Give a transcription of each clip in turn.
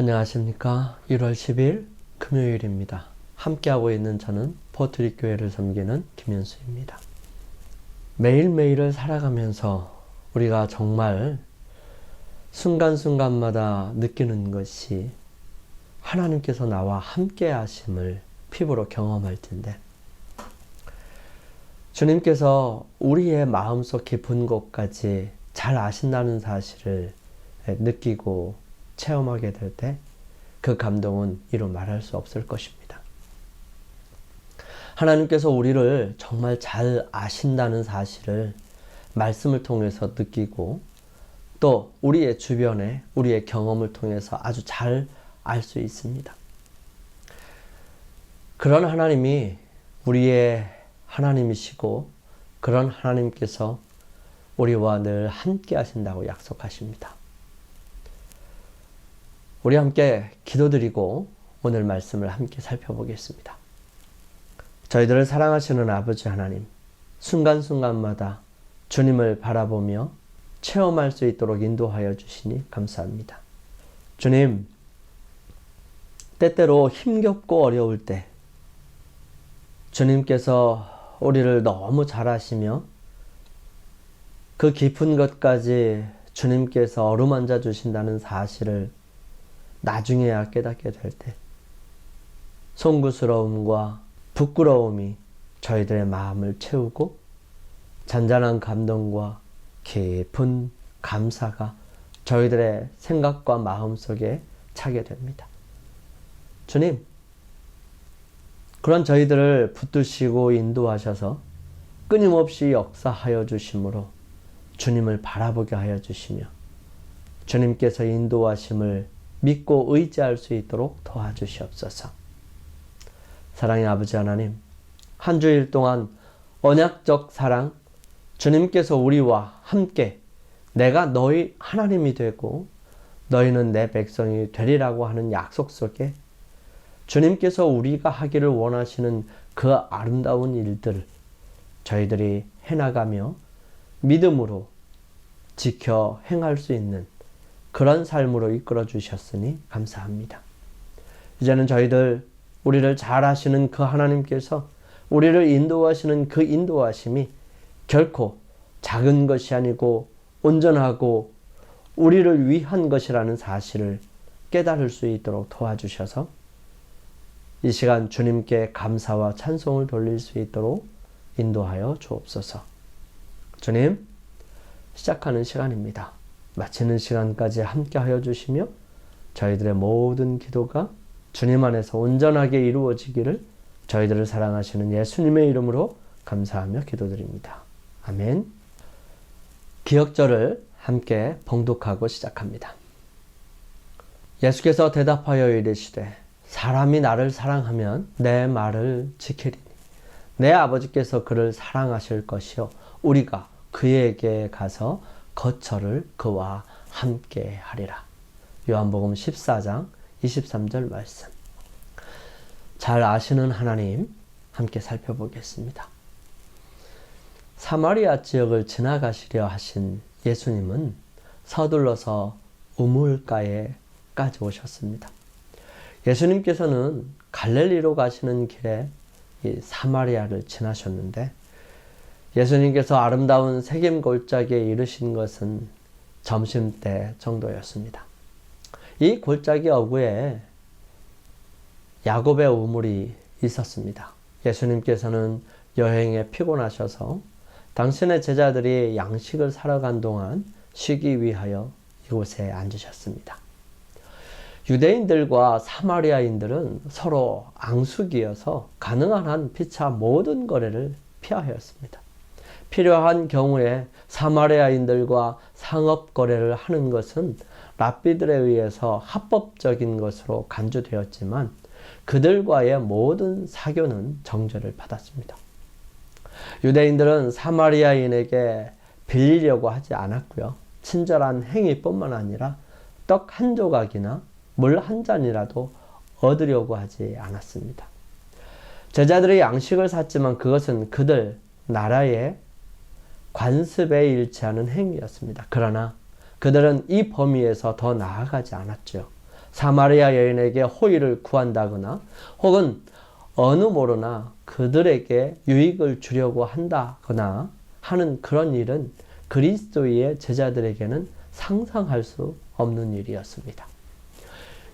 안녕하십니까. 1월 10일 금요일입니다. 함께하고 있는 저는 포트리 교회를 섬기는 김현수입니다. 매일매일을 살아가면서 우리가 정말 순간순간마다 느끼는 것이 하나님께서 나와 함께 하심을 피부로 경험할 텐데 주님께서 우리의 마음속 깊은 곳까지 잘 아신다는 사실을 느끼고 체험하게 될 때 그 감동은 이루 말할 수 없을 것입니다. 하나님께서 우리를 정말 잘 아신다는 사실을 말씀을 통해서 느끼고 또 우리의 주변에 우리의 경험을 통해서 아주 잘 알 수 있습니다. 그런 하나님이 우리의 하나님이시고 그런 하나님께서 우리와 늘 함께 하신다고 약속하십니다. 우리 함께 기도드리고 오늘 말씀을 함께 살펴보겠습니다. 저희들을 사랑하시는 아버지 하나님, 순간순간마다 주님을 바라보며 체험할 수 있도록 인도하여 주시니 감사합니다. 주님, 때때로 힘겹고 어려울 때 주님께서 우리를 너무 잘 아시며 그 깊은 것까지 주님께서 어루만져 주신다는 사실을 나중에야 깨닫게 될 때 송구스러움과 부끄러움이 저희들의 마음을 채우고 잔잔한 감동과 깊은 감사가 저희들의 생각과 마음 속에 차게 됩니다. 주님, 그런 저희들을 붙드시고 인도하셔서 끊임없이 역사하여 주심으로 주님을 바라보게 하여 주시며 주님께서 인도하심을 믿고 의지할 수 있도록 도와주시옵소서. 사랑의 아버지 하나님, 한 주일 동안 언약적 사랑, 주님께서 우리와 함께 내가 너희 하나님이 되고 너희는 내 백성이 되리라고 하는 약속 속에 주님께서 우리가 하기를 원하시는 그 아름다운 일들을 저희들이 해나가며 믿음으로 지켜 행할 수 있는 그런 삶으로 이끌어 주셨으니 감사합니다. 이제는 저희들 우리를 잘 하시는 그 하나님께서 우리를 인도하시는 그 인도하심이 결코 작은 것이 아니고 온전하고 우리를 위한 것이라는 사실을 깨달을 수 있도록 도와주셔서 이 시간 주님께 감사와 찬송을 돌릴 수 있도록 인도하여 주옵소서. 주님, 시작하는 시간입니다. 마치는 시간까지 함께 하여 주시며 저희들의 모든 기도가 주님 안에서 온전하게 이루어지기를 저희들을 사랑하시는 예수님의 이름으로 감사하며 기도드립니다. 아멘. 기억절을 함께 봉독하고 시작합니다. 예수께서 대답하여 이르시되 사람이 나를 사랑하면 내 말을 지키리니 내 아버지께서 그를 사랑하실 것이요 우리가 그에게 가서 거처를 그와 함께 하리라. 요한복음 14장 23절 말씀. 잘 아시는 하나님 함께 살펴보겠습니다. 사마리아 지역을 지나가시려 하신 예수님은 서둘러서 우물가에까지 오셨습니다. 예수님께서는 갈릴리로 가시는 길에 이 사마리아를 지나셨는데 예수님께서 아름다운 세겜 골짜기에 이르신 것은 점심때 정도였습니다. 이 골짜기 어구에 야곱의 우물이 있었습니다. 예수님께서는 여행에 피곤하셔서 당신의 제자들이 양식을 사러 간 동안 쉬기 위하여 이곳에 앉으셨습니다. 유대인들과 사마리아인들은 서로 앙숙이어서 가능한 한 피차 모든 거래를 피하였습니다. 필요한 경우에 사마리아인들과 상업 거래를 하는 것은 랍비들에 의해서 합법적인 것으로 간주되었지만 그들과의 모든 사교는 정죄를 받았습니다. 유대인들은 사마리아인에게 빌리려고 하지 않았고요. 친절한 행위뿐만 아니라 떡 한 조각이나 물 한 잔이라도 얻으려고 하지 않았습니다. 제자들이 양식을 샀지만 그것은 그들 나라의 관습에 일치하는 행위였습니다. 그러나 그들은 이 범위에서 더 나아가지 않았죠. 사마리아 여인에게 호의를 구한다거나 혹은 어느 모로나 그들에게 유익을 주려고 한다거나 하는 그런 일은 그리스도의 제자들에게는 상상할 수 없는 일이었습니다.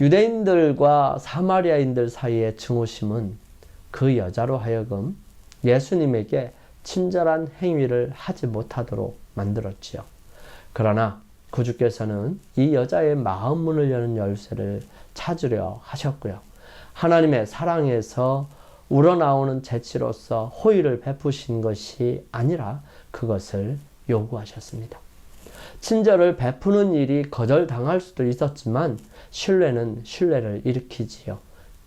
유대인들과 사마리아인들 사이의 증오심은 그 여자로 하여금 예수님에게 친절한 행위를 하지 못하도록 만들었지요. 그러나 구주께서는 이 여자의 마음 문을 여는 열쇠를 찾으려 하셨고요. 하나님의 사랑에서 우러나오는 재치로서 호의를 베푸신 것이 아니라 그것을 요구하셨습니다. 친절을 베푸는 일이 거절당할 수도 있었지만 신뢰는 신뢰를 일으키지요.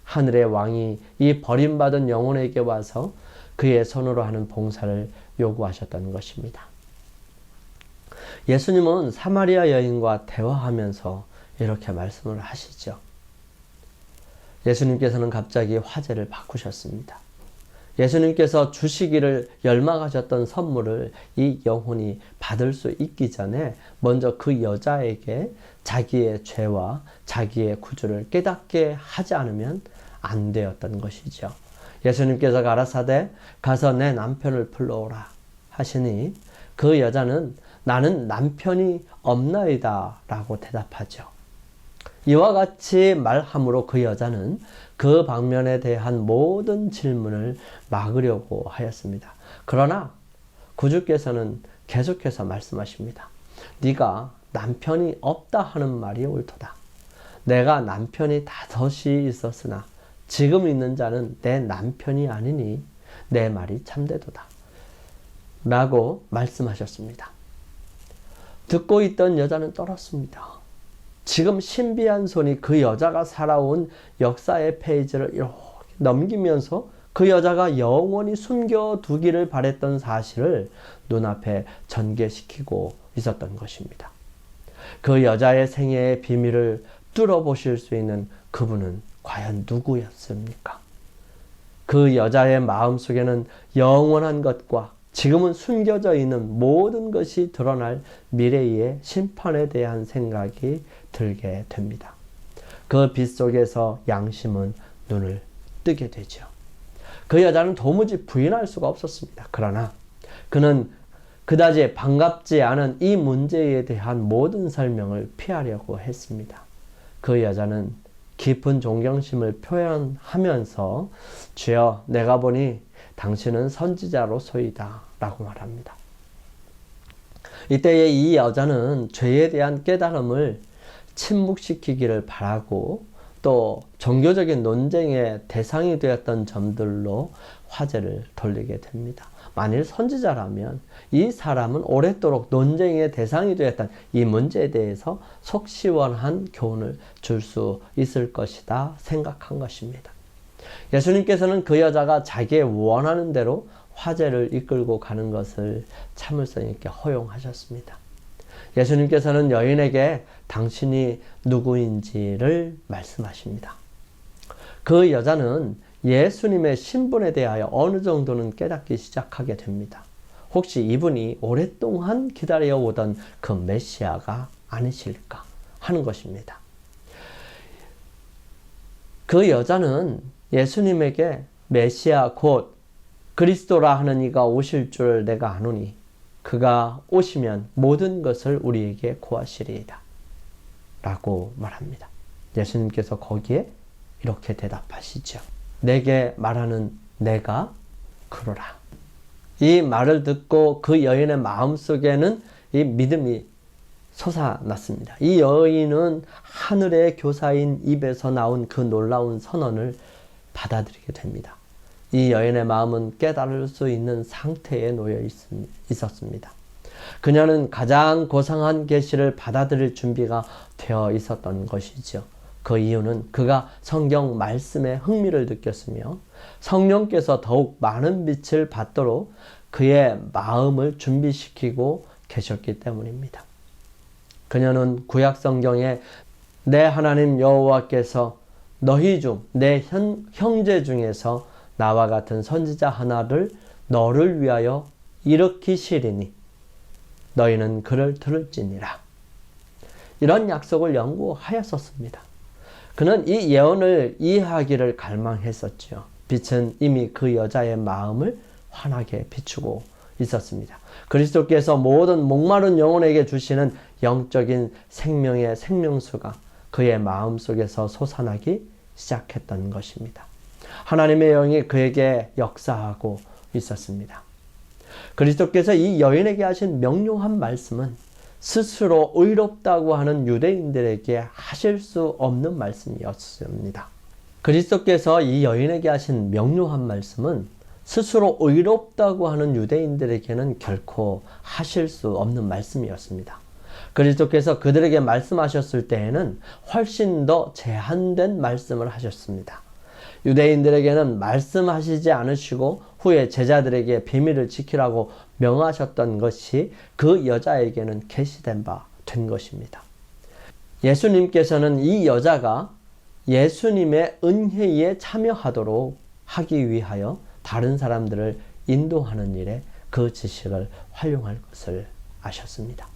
하늘의 왕이 이 버림받은 영혼에게 와서 그의 손으로 하는 봉사를 요구하셨다는 것입니다. 예수님은 사마리아 여인과 대화하면서 이렇게 말씀을 하시죠. 예수님께서는 갑자기 화제를 바꾸셨습니다. 예수님께서 주시기를 열망하셨던 선물을 이 영혼이 받을 수 있기 전에 먼저 그 여자에게 자기의 죄와 자기의 구주를 깨닫게 하지 않으면 안 되었던 것이죠. 예수님께서 가라사대 가서 내 남편을 불러오라 하시니 그 여자는 나는 남편이 없나이다 라고 대답하죠. 이와 같이 말함으로 그 여자는 그 방면에 대한 모든 질문을 막으려고 하였습니다. 그러나 구주께서는 계속해서 말씀하십니다. 네가 남편이 없다 하는 말이 옳도다. 내가 남편이 다섯이 있었으나 지금 있는 자는 내 남편이 아니니 내 말이 참되도다. 라고 말씀하셨습니다. 듣고 있던 여자는 떨었습니다. 지금 신비한 손이 그 여자가 살아온 역사의 페이지를 이렇게 넘기면서 그 여자가 영원히 숨겨두기를 바랬던 사실을 눈앞에 전개시키고 있었던 것입니다. 그 여자의 생애의 비밀을 뚫어보실 수 있는 그분은 과연 누구였습니까? 그 여자의 마음 속에는 영원한 것과 지금은 숨겨져 있는 모든 것이 드러날 미래의 심판에 대한 생각이 들게 됩니다. 그 빛 속에서 양심은 눈을 뜨게 되죠. 그 여자는 도무지 부인할 수가 없었습니다. 그러나 그는 그다지 반갑지 않은 이 문제에 대한 모든 설명을 피하려고 했습니다. 그 여자는 깊은 존경심을 표현하면서 주여 내가 보니 당신은 선지자로 소이다 라고 말합니다. 이때에 이 여자는 죄에 대한 깨달음을 침묵시키기를 바라고 또 종교적인 논쟁의 대상이 되었던 점들로 화제를 돌리게 됩니다. 만일 선지자라면 이 사람은 오랫도록 논쟁의 대상이 되었던 이 문제에 대해서 속 시원한 교훈을 줄 수 있을 것이다 생각한 것입니다. 예수님께서는 그 여자가 자기의 원하는 대로 화제를 이끌고 가는 것을 참을성 있게 허용하셨습니다. 예수님께서는 여인에게 당신이 누구인지를 말씀하십니다. 그 여자는 예수님의 신분에 대하여 어느 정도는 깨닫기 시작하게 됩니다. 혹시 이분이 오랫동안 기다려 오던 그 메시아가 아니실까 하는 것입니다. 그 여자는 예수님에게 메시아 곧 그리스도라 하는 이가 오실 줄 내가 아노니 그가 오시면 모든 것을 우리에게 구하시리이다. 라고 말합니다. 예수님께서 거기에 이렇게 대답하시죠. 내게 말하는 내가 그러라. 이 말을 듣고 그 여인의 마음 속에는 이 믿음이 솟아났습니다. 이 여인은 하늘의 교사인 입에서 나온 그 놀라운 선언을 받아들이게 됩니다. 이 여인의 마음은 깨달을 수 있는 상태에 놓여 있었습니다. 그녀는 가장 고상한 계시를 받아들일 준비가 되어 있었던 것이죠. 그 이유는 그가 성경 말씀에 흥미를 느꼈으며 성령께서 더욱 많은 빛을 받도록 그의 마음을 준비시키고 계셨기 때문입니다. 그녀는 구약 성경에 내 하나님 여호와께서 너희 중 내 형제 중에서 나와 같은 선지자 하나를 너를 위하여 일으키시리니 너희는 그를 들을지니라. 이런 약속을 연구하였었습니다. 그는 이 예언을 이해하기를 갈망했었지요. 빛은 이미 그 여자의 마음을 환하게 비추고 있었습니다. 그리스도께서 모든 목마른 영혼에게 주시는 영적인 생명의 생명수가 그의 마음 속에서 솟아나기 시작했던 것입니다. 하나님의 영이 그에게 역사하고 있었습니다. 그리스도께서 이 여인에게 하신 명료한 말씀은 스스로 의롭다고 하는 유대인들에게 하실 수 없는 말씀이었습니다. 그리스도께서 이 여인에게 하신 명료한 말씀은 스스로 의롭다고 하는 유대인들에게는 결코 하실 수 없는 말씀이었습니다. 그리스도께서 그들에게 말씀하셨을 때에는 훨씬 더 제한된 말씀을 하셨습니다. 유대인들에게는 말씀하시지 않으시고 후에 제자들에게 비밀을 지키라고 명하셨던 것이 그 여자에게는 계시된 바 된 것입니다. 예수님께서는 이 여자가 예수님의 은혜에 참여하도록 하기 위하여 다른 사람들을 인도하는 일에 그 지식을 활용할 것을 아셨습니다.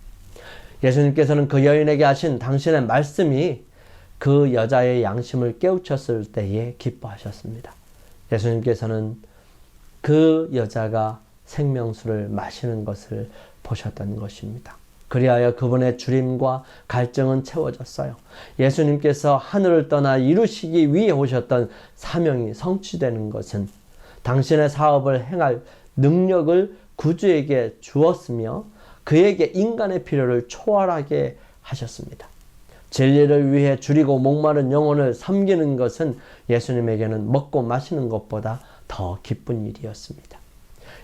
예수님께서는 그 여인에게 하신 당신의 말씀이 그 여자의 양심을 깨우쳤을 때에 기뻐하셨습니다. 예수님께서는 그 여자가 생명수를 마시는 것을 보셨던 것입니다. 그리하여 그분의 주림과 갈증은 채워졌어요. 예수님께서 하늘을 떠나 이루시기 위해 오셨던 사명이 성취되는 것은 당신의 사업을 행할 능력을 구주에게 주었으며 그에게 인간의 필요를 초월하게 하셨습니다. 진리를 위해 줄이고 목마른 영혼을 섬기는 것은 예수님에게는 먹고 마시는 것보다 더 기쁜 일이었습니다.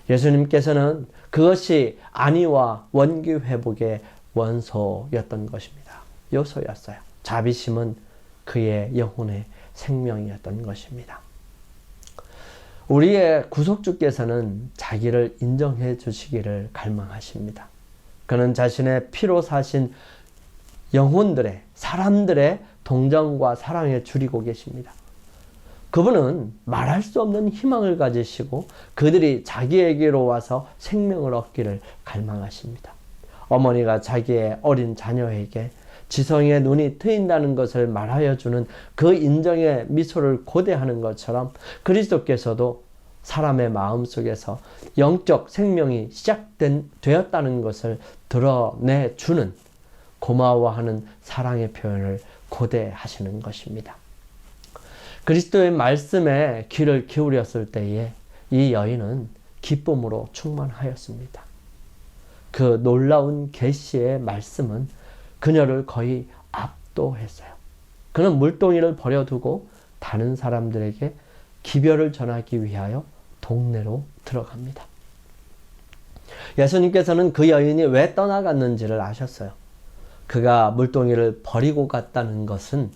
예수님께서는 그것이 안위와 원기 회복의 원소였던 것입니다. 요소였어요. 자비심은 그의 영혼의 생명이었던 것입니다. 우리의 구속주께서는 자기를 인정해 주시기를 갈망하십니다. 그는 자신의 피로 사신 영혼들의 사람들의 동정과 사랑에 줄이고 계십니다. 그분은 말할 수 없는 희망을 가지시고 그들이 자기에게로 와서 생명을 얻기를 갈망하십니다. 어머니가 자기의 어린 자녀에게 지성의 눈이 트인다는 것을 말하여 주는 그 인정의 미소를 고대하는 것처럼 그리스도께서도 사람의 마음 속에서 영적 생명이 시작된 되었다는 것을 드러내 주는 고마워하는 사랑의 표현을 고대하시는 것입니다. 그리스도의 말씀에 귀를 기울였을 때에 이 여인은 기쁨으로 충만하였습니다. 그 놀라운 계시의 말씀은 그녀를 거의 압도했어요. 그는 물동이를 버려두고 다른 사람들에게 기별을 전하기 위하여 동네로 들어갑니다. 예수님께서는 그 여인이 왜 떠나갔는지를 아셨어요. 그가 물동이를 버리고 갔다는 것은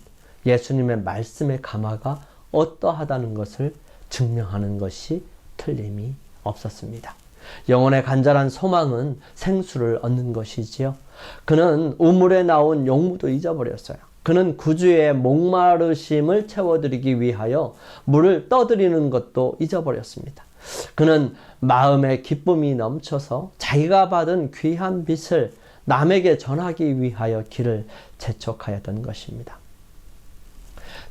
예수님의 말씀의 감화가 어떠하다는 것을 증명하는 것이 틀림이 없었습니다. 영혼의 간절한 소망은 생수를 얻는 것이지요. 그는 우물에 나온 용무도 잊어버렸어요. 그는 구주의 목마르심을 채워드리기 위하여 물을 떠드리는 것도 잊어버렸습니다. 그는 마음의 기쁨이 넘쳐서 자기가 받은 귀한 빛을 남에게 전하기 위하여 길을 재촉하였던 것입니다.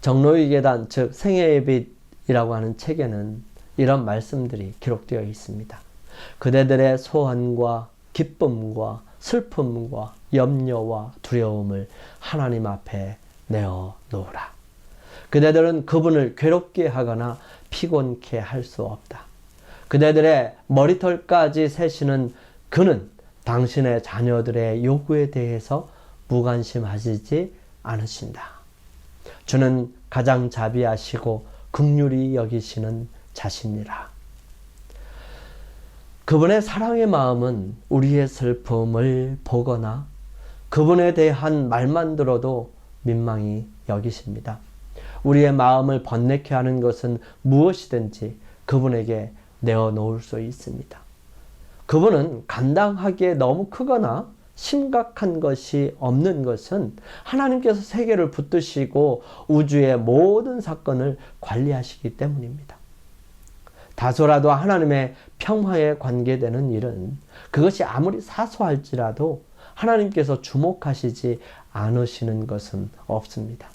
정로의 계단, 즉 생애의 빛이라고 하는 책에는 이런 말씀들이 기록되어 있습니다. 그대들의 소원과 기쁨과 슬픔과 염려와 두려움을 하나님 앞에 내어 놓으라. 그대들은 그분을 괴롭게 하거나 피곤케 할 수 없다. 그대들의 머리털까지 세시는 그는 당신의 자녀들의 요구에 대해서 무관심하시지 않으신다. 주는 가장 자비하시고 극률이 여기시는 자신이라. 그분의 사랑의 마음은 우리의 슬픔을 보거나 그분에 대한 말만 들어도 민망히 여기십니다. 우리의 마음을 번뇌케 하는 것은 무엇이든지 그분에게 내어 놓을 수 있습니다. 그분은 감당하기에 너무 크거나 심각한 것이 없는 것은 하나님께서 세계를 붙드시고 우주의 모든 사건을 관리하시기 때문입니다. 다소라도 하나님의 평화에 관계되는 일은 그것이 아무리 사소할지라도 하나님께서 주목하시지 않으시는 것은 없습니다.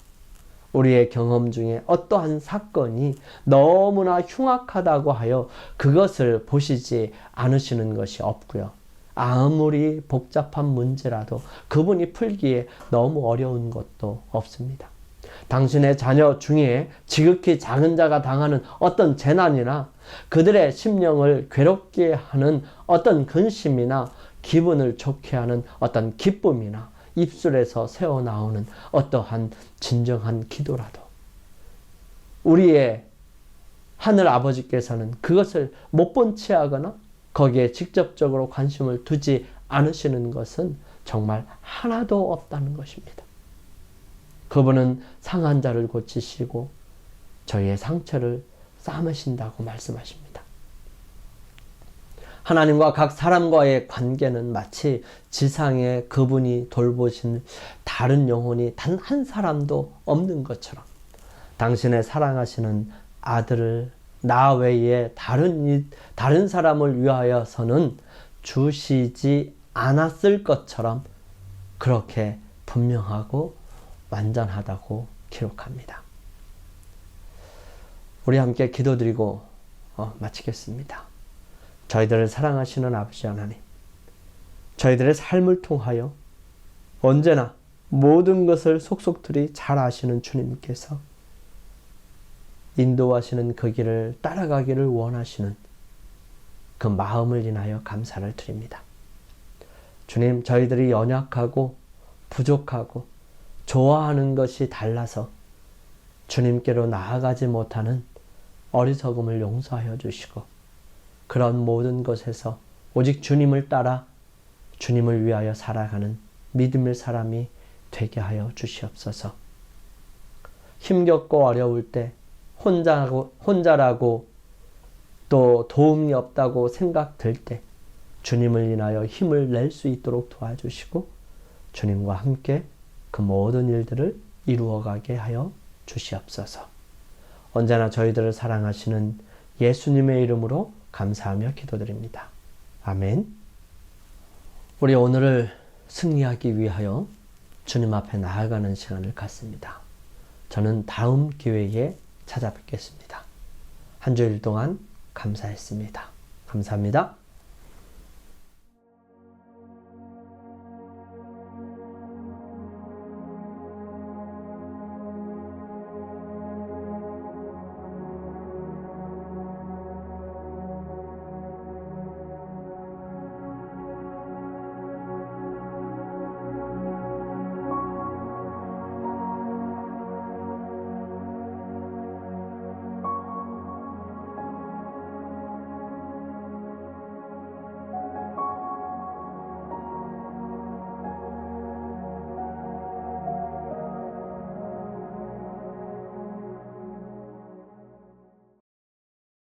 우리의 경험 중에 어떠한 사건이 너무나 흉악하다고 하여 그것을 보시지 않으시는 것이 없고요. 아무리 복잡한 문제라도 그분이 풀기에 너무 어려운 것도 없습니다. 당신의 자녀 중에 지극히 작은 자가 당하는 어떤 재난이나 그들의 심령을 괴롭게 하는 어떤 근심이나 기분을 좋게 하는 어떤 기쁨이나 입술에서 새어 나오는 어떠한 진정한 기도라도 우리의 하늘 아버지께서는 그것을 못 본 채 하거나 거기에 직접적으로 관심을 두지 않으시는 것은 정말 하나도 없다는 것입니다. 그분은 상한 자를 고치시고 저희의 상처를 싸매신다고 말씀하십니다. 하나님과 각 사람과의 관계는 마치 지상에 그분이 돌보신 다른 영혼이 단 한 사람도 없는 것처럼 당신의 사랑하시는 아들을 나 외에 다른 이- 다른 사람을 위하여서는 주시지 않았을 것처럼 그렇게 분명하고 완전하다고 기록합니다. 우리 함께 기도드리고 어, 마치겠습니다. 저희들을 사랑하시는 아버지 하나님, 저희들의 삶을 통하여 언제나 모든 것을 속속들이 잘 아시는 주님께서 인도하시는 그 길을 따라가기를 원하시는 그 마음을 인하여 감사를 드립니다. 주님, 저희들이 연약하고 부족하고 좋아하는 것이 달라서 주님께로 나아가지 못하는 어리석음을 용서하여 주시고 그런 모든 것에서 오직 주님을 따라 주님을 위하여 살아가는 믿음의 사람이 되게 하여 주시옵소서. 힘겹고 어려울 때 혼자고, 혼자라고 또 도움이 없다고 생각될 때 주님을 인하여 힘을 낼 수 있도록 도와주시고 주님과 함께 그 모든 일들을 이루어가게 하여 주시옵소서. 언제나 저희들을 사랑하시는 예수님의 이름으로 감사하며 기도드립니다. 아멘. 우리 오늘을 승리하기 위하여 주님 앞에 나아가는 시간을 갖습니다. 저는 다음 기회에 찾아뵙겠습니다. 한 주일 동안 감사했습니다. 감사합니다.